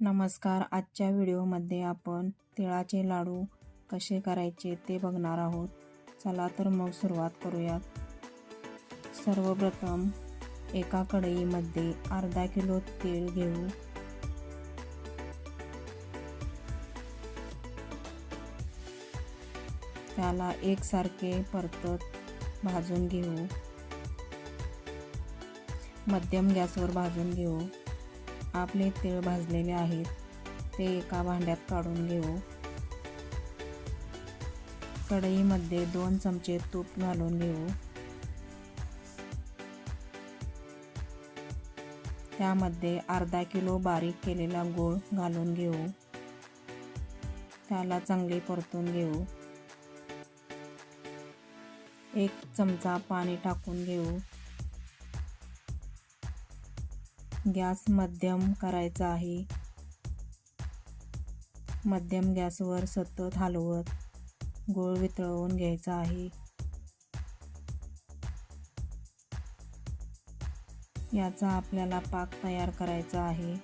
नमस्कार. आजच्या व्हिडिओमध्ये आपण तिळाचे लाडू कसे करायचे ते बघणार आहोत. चला तर मग सुरुवात करूयात. सर्वप्रथम एका कढईमध्ये अर्धा किलो तेल घेऊ. त्याला एकसारखे परतत भाजून घेऊ. मध्यम गॅसवर भाजून घेऊ. आपले तीळ भाजलेले आहेत ते एका भांड्यात काढून घेऊ. कढईमध्ये दोन चमचे तूप घालून घेऊ. त्यामध्ये अर्धा किलो बारीक केलेला गूळ घालून घेऊ. त्याला चांगले परतून घेऊ. एक चमचा पाणी टाकून घेऊ. गॅस मध्यम करायचा आहे. मध्यम गॅसवर सतत हलवत गोळ वितळवून घ्यायचा आहे. याचा आपल्याला पाक तयार करायचा आहे.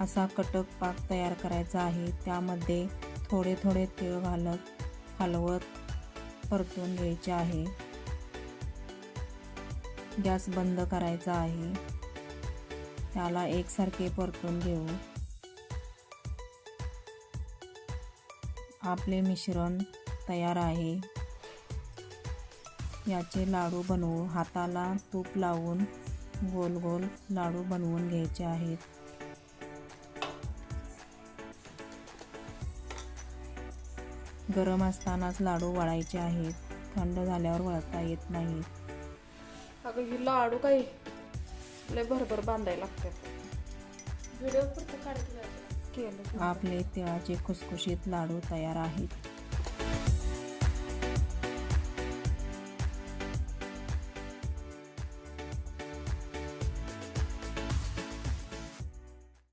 असा कटक पाक तयार करायचा आहे. त्यामध्ये थोडे थोडे तीळ घालत हलवत परतून घ्यायचे आहे. गॅस बंद करायचा आहे. त्याला एकसारखे परतून घेऊ. आपले मिश्रण तयार आहे. याचे लाडू बनवू. हाताला तूप लावून गोल गोल लाडू बनवून घ्यायचे आहेत. गरम असतानाच लाडू वळायचे आहेत. थंड झाल्यावर वळता येत नाहीत. अगं ही लाडू काही लय भरभर बांधायला लागतात. व्हिडिओ पुरतं काढत जायचं. केलं. आपले तिळाचे खुसखुशीत लाडू तयार आहेत.